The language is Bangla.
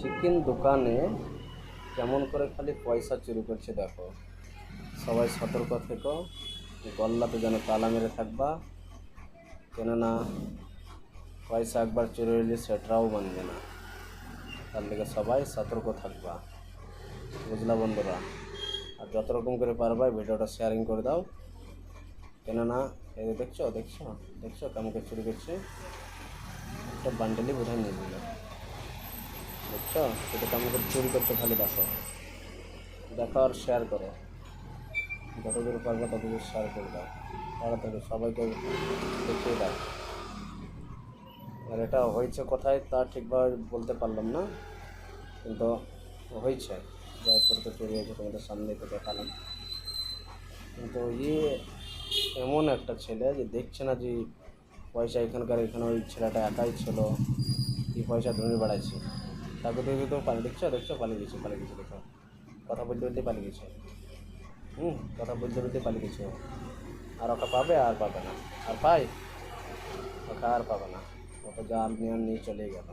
চিকেন দোকানে কেমন করে খালি পয়সা চুরি করছে দেখো। সবাই সতর্ক থেকো, গল্লাতে যেন তালা মেরে থাকবা। কেননা পয়সা একবার চুরি হলে সেটাও বানবে না। তার লেগে সবাই সতর্ক থাকবা। বুঝলা বন্ধুরা? আর যত রকম করে পারবা ভিডিওটা শেয়ারিং করে দাও। কেননা, এই দেখছ দেখছ দেখছ কেমন করে চুরি করছে? একটা বান্ডেলই বোধহয় নিয়ে বুঝছ এটা কেমন করে চুরি করছে, খালি দেখো। দেখো আর শেয়ার করো। যতদূর পারবে ততদূর শেয়ার করে দাও। তাড়াতাড়ি সবাইকে দেখিয়ে দাও। আর এটা হয়েছে কোথায় তা ঠিকভাবে বলতে পারলাম না, কিন্তু হয়েছে। যা করে তো চুরি হয়েছে, তোমাদের সামনে তো দেখালাম। কিন্তু ইয়ে এমন একটা ছেলে যে দেখছে না যে পয়সা এখানকার, এখানে ওই ছেলেটা একাই ছিল, কি পয়সা ধরে বেড়াইছে। তাকে তো তো পালিয়ে দেখছ? দেখছ? পালিয়ে গেছো পালিয়ে গেছো দেখো। কথা বলতে বলতে পালিয়ে গেছে হুম, কথা বলতে বলতে পালিয়ে গেছে আর ওকে পাবে আর পাবে না। আর পাই ওকে আর পাবে না। ওকে যা নিয়ে চলে গেল।